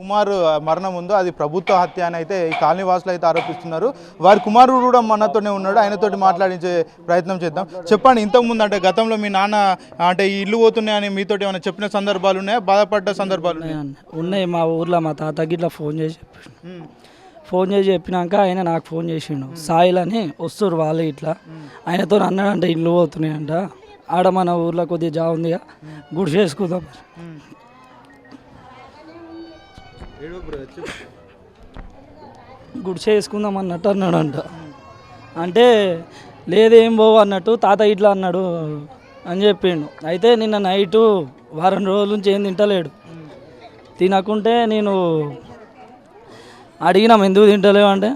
కుమార్ మరణం ఉందో అది ప్రభుత్వ హత్య అని అయితే ఈ కాలనీ వాసులు అయితే ఆరోపిస్తున్నారు. వారి కుమారుడు కూడా మనతోనే ఉన్నాడు. ఆయనతోటి మాట్లాడించే ప్రయత్నం చేద్దాం. చెప్పండి ఇంతకు ముందు అంటే గతంలో మీ నాన్న అంటే ఈ ఇల్లు పోతున్నాయని మీతోటి ఏమైనా చెప్పిన సందర్భాలు ఉన్నాయా? బాధపడ్డ సందర్భాలు ఉన్నాయా? మా ఊర్లో మా తాతకి ఇట్లా ఫోన్ చేసి. ఫోన్ చేసి చెప్పినాక ఆయన నాకు ఫోన్ చేసిండు. సాయిల్ అని వస్తారు వాళ్ళు ఇట్లా. ఆయనతో అన్నాడంట ఇల్లు పోతున్నాయంట. ఆడ మన ఊర్లో కొద్దిగా జా ఉందిగా గుడి చేసుకుందాం ఉమ్. వేసుకుందాం అన్నట్టు అన్నాడు అంట చేసుకుందాం అన్నట్టు అంటే లేదేం పోవు అన్నట్టు తాత ఇట్లా అన్నాడు అని చెప్పిండు. అయితే నిన్న నైటు వారం రోజుల నుంచి ఏం తింటలేడు. తినకుంటే నేను అడిగినాం ఎందుకు తింటలేవు అంటే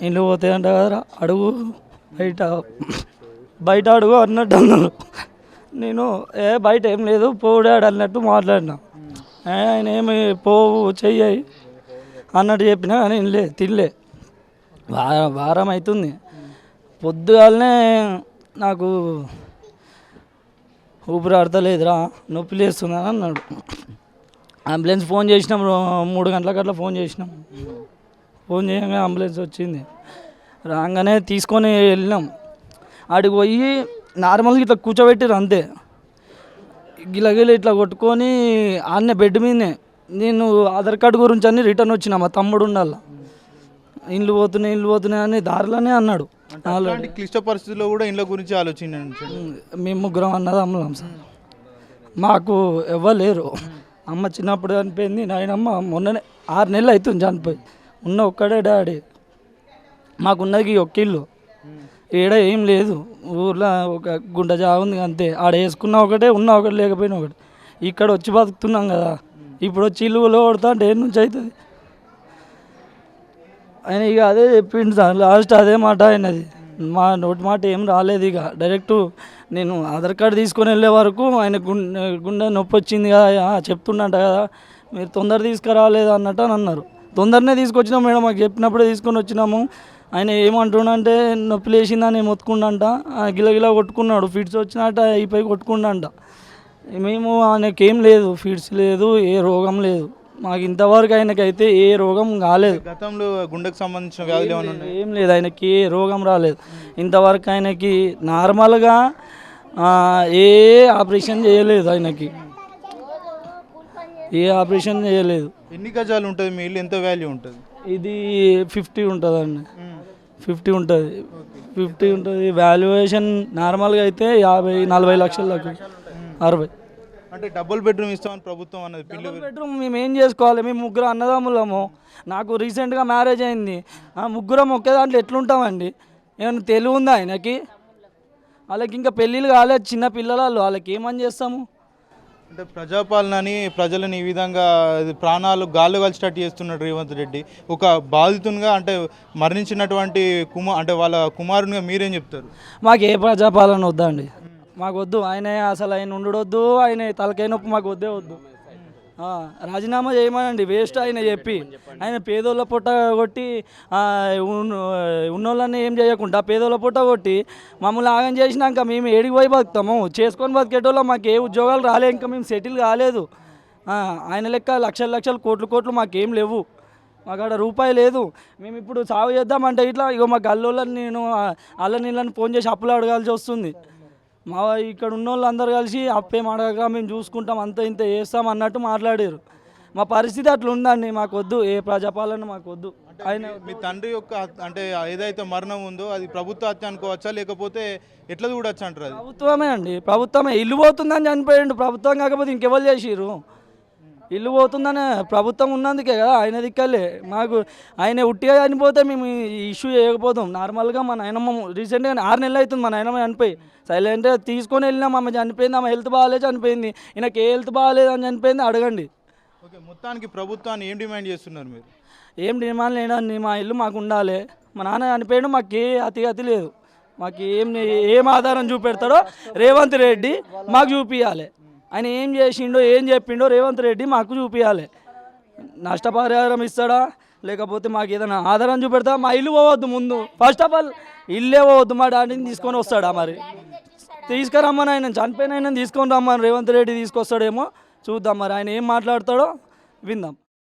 ఇంట్లో పోతే అంట కదరా అడుగు బయట బయట అడుగు అన్నట్టు అన్నారు. నేను ఏ బయట ఏం లేదు పోడాడు అన్నట్టు మాట్లాడినా. ఆయన ఏమి పోవు చెయ్యి అన్నట్టు చెప్పినా కానీ వినలే తినలే. వారం వారం అవుతుంది పొద్దుగాలనే నాకు ఊపిరి ఆడతలేదురా నొప్పి లేస్తుందని అన్నాడు. అంబులెన్స్ ఫోన్ చేసినాం మూడు గంటలకు అట్లా ఫోన్ చేసినాం. ఫోన్ చేయగానే అంబులెన్స్ వచ్చింది. రాగానే తీసుకొని వెళ్ళినాం. ఆడికి పోయి నార్మల్గా ఇట్లా కూర్చోబెట్టిరు అంతే. గిలగిల ఇట్లా కొట్టుకొని ఆడనే బెడ్ మీదనే నేను ఆధార్ కార్డు గురించి అని రిటర్న్ వచ్చిన మా తమ్ముడు ఉండాల. ఇల్లు పోతున్నాయి ఇల్లు పోతున్నాయి అని దారిలోనే అన్నాడు. అలాంటి క్లిష్ట పరిస్థితుల్లో కూడా ఇండ్ల గురించి ఆలోచించండి మేము ముగ్గురం అన్నది అమ్మలాం సార్. మాకు ఎవ్వరు లేరు అమ్మ చిన్నప్పుడు చనిపోయింది నాయనమ్మ మొన్ననే ఆరు నెలలు అవుతుంది చనిపోయి. ఉన్న ఒక్కడే డాడీ. మాకున్నది ఈ ఒక్క ఇల్లు. ఈడ ఏం లేదు. ఊర్లో ఒక గుంట జా ఉంది అంతే. ఆడ వేసుకున్న ఒకటే ఉన్న ఒకటి లేకపోయినా ఒకటి. ఇక్కడ వచ్చి బతుకుతున్నాం కదా. ఇప్పుడు వచ్చి ఇల్లులో కొడతా అంటే ఏం నుంచి అవుతుంది. ఆయన ఇక అదే చెప్పిండు సార్ లాస్ట్ అదే మాట ఆయనది. మా నోటి మాట ఏం రాలేదు ఇక. డైరెక్ట్ నేను ఆధార్ కార్డు తీసుకొని వెళ్ళే వరకు ఆయన గుండె గుండె నొప్పి వచ్చింది కదా ఆ, చెప్తుండంట కదా మీరు తొందర తీసుకురాలేదు అన్నట్టు అని అన్నారు. తొందరనే తీసుకొచ్చినాం మేడం మాకు చెప్పినప్పుడే తీసుకొని వచ్చినాము. ఆయన ఏమంటుండంటే నొప్పి లేచిందని మొత్తుకుండంట. గిలగిల కొట్టుకున్నాడు. ఫిట్స్ వచ్చినట్ట అయిపోయి కొట్టుకుండంట. మేము ఆయనకి ఏం లేదు. ఫిట్స్ లేదు ఏ రోగం లేదు. మాకు ఇంతవరకు ఆయనకైతే ఏ రోగం కాలేదు. గతంలో గుండెకు సంబంధించిన వ్యాధులు ఏమైనా ఏం లేదు. ఆయనకి ఏ రోగం రాలేదు. ఇంతవరకు ఆయనకి నార్మల్గా ఏ ఆపరేషన్ చేయలేదు ఆయనకి. ఏ ఆపరేషన్ చేయలేదు. ఎన్ని గజాలు ఉంటుంది మీ ఇల్లు? ఎంత వాల్యూ ఉంటుంది? ఇది ఫిఫ్టీ ఉంటుందండి. ఫిఫ్టీ ఉంటుంది. ఫిఫ్టీ ఉంటుంది. వాల్యుయేషన్ నార్మల్గా అయితే యాభై నలభై లక్షలకు అరవై. అంటే డబుల్ బెడ్రూమ్ ఇస్తామని ప్రభుత్వం అన్నది డబుల్ బెడ్రూమ్ మేము ఏం చేసుకోవాలి? మేము ముగ్గురు అన్నదమ్ములము. నాకు రీసెంట్గా మ్యారేజ్ అయింది. ఆ ముగ్గురం ఒకే దాంట్లో ఎట్లుంటామండి? ఏమైనా తెలివి ఉందా ఆయనకి? వాళ్ళకి ఇంకా పెళ్ళిళ్ళు కాలేదు. చిన్న పిల్లలు వాళ్ళకి ఏమని చేస్తాము? అంటే ప్రజాపాలనని ప్రజలను ఈ విధంగా ప్రాణాలు గాల్లో కలిసినట్టు చేస్తున్నాడు రేవంత్ రెడ్డి. ఒక బాధితునిగా అంటే మరణించినటువంటి కుమార్ అంటే వాళ్ళ కుమారునిగా మీరేం చెప్తారు? మాకు ఏ ప్రజాపాలన వద్దండి. మాకు వద్దు. ఆయన అసలు ఆయన ఉండడొద్దు ఆయన తలకై నొప్పి మాకు వద్దే వద్దు. రాజీనామా చేయమనండి. వేస్ట్ ఆయన చెప్పి. ఆయన పేదోళ్ళ పొట్ట కొట్టి ఉన్న- ఉన్నోళ్ళని ఏం చేయకుండా పేదోళ్ళ పొట్ట కొట్టి మమ్మల్ని ఆగం చేసినాక మేము ఏడికి పోయి బతుకుతాము. చేసుకొని బతికేటోళ్ళం మాకు ఏ ఉద్యోగాలు రాలే ఇంకా మేము సెటిల్ కాలేదు. ఆయన లెక్క లక్షల లక్షలు కోట్లు కోట్లు మాకేం లేవు. మాకు రూపాయి లేదు. మేము ఇప్పుడు సాగు చేద్దామంటే ఇట్లా ఇగో మా గల్లోళ్ళని నేను అల్ల నీళ్ళని ఫోన్ చేసి అప్పులు అడగాల్సి వస్తుంది. మా ఇక్కడ ఉన్న వాళ్ళు అందరు కలిసి అప్పేం అడగక మేము చూసుకుంటాం అంత ఇంత చేస్తాం అన్నట్టు మాట్లాడారు. మా పరిస్థితి అట్లా ఉందండి మాకు వద్దు ఏ ప్రజాపాలన మాకు వద్దు ఆయన మీ తండ్రి యొక్క అంటే ఏదైతే మరణం ఉందో అది ప్రభుత్వ హత్య అనుకోవచ్చా లేకపోతే ఎట్లా చూడొచ్చు అంటారు ప్రభుత్వమే అండి ప్రభుత్వమే. ఇల్లు పోతుందని చనిపోయిండు ప్రభుత్వం కాకపోతే ఇంకెవరు చేసిర్రు? ఇల్లు పోతుందని ప్రభుత్వం ఉన్నందుకే కదా ఆయన దిక్కలే. మాకు ఆయన ఉట్టిగా చనిపోతే మేము ఇష్యూ చేయకపోతాం. నార్మల్గా మా నాయనమ్మ రీసెంట్గా ఆరు నెలలు అవుతుంది మా నాయనమ్మ చనిపోయి. సైలెంట్గా తీసుకొని వెళ్ళినాం ఆమె చనిపోయింది ఆమె హెల్త్ బాగాలేదు చనిపోయింది. ఈయనకి ఏ హెల్త్ బాగాలేదు అని చనిపోయింది అడగండి. ఓకే మొత్తానికి ప్రభుత్వాన్ని ఏం డిమాండ్ చేస్తున్నారు మీరు? ఏం డిమాండ్ లేదండి మా ఇల్లు మాకు ఉండాలి. మా నాన్న చనిపోయాడు మాకు ఏ అతి గతి లేదు. మాకు ఏం ఏం ఆధారం చూపెడతాడో రేవంత్ రెడ్డి మాకు చూపించాలి ఆయన ఏం చేసిండో ఏం చెప్పిండో రేవంత్ రెడ్డి మాకు చూపించాలి నష్టపరిహారం ఇస్తాడా? లేకపోతే మాకు ఏదైనా ఆధారం చూపెడతా? మా ఇల్లు పోవద్దు ముందు. ఫస్ట్ ఆఫ్ ఆల్ ఇల్లే పోవద్దు. మా డాడీని తీసుకొని వస్తాడా మరి? తీసుకురమ్మని ఆయన చనిపోయిన ఆయన తీసుకొని రమ్మని రేవంత్ రెడ్డి తీసుకొస్తాడేమో? చూద్దాం మరి. ఆయన ఏం మాట్లాడతాడో విందాం.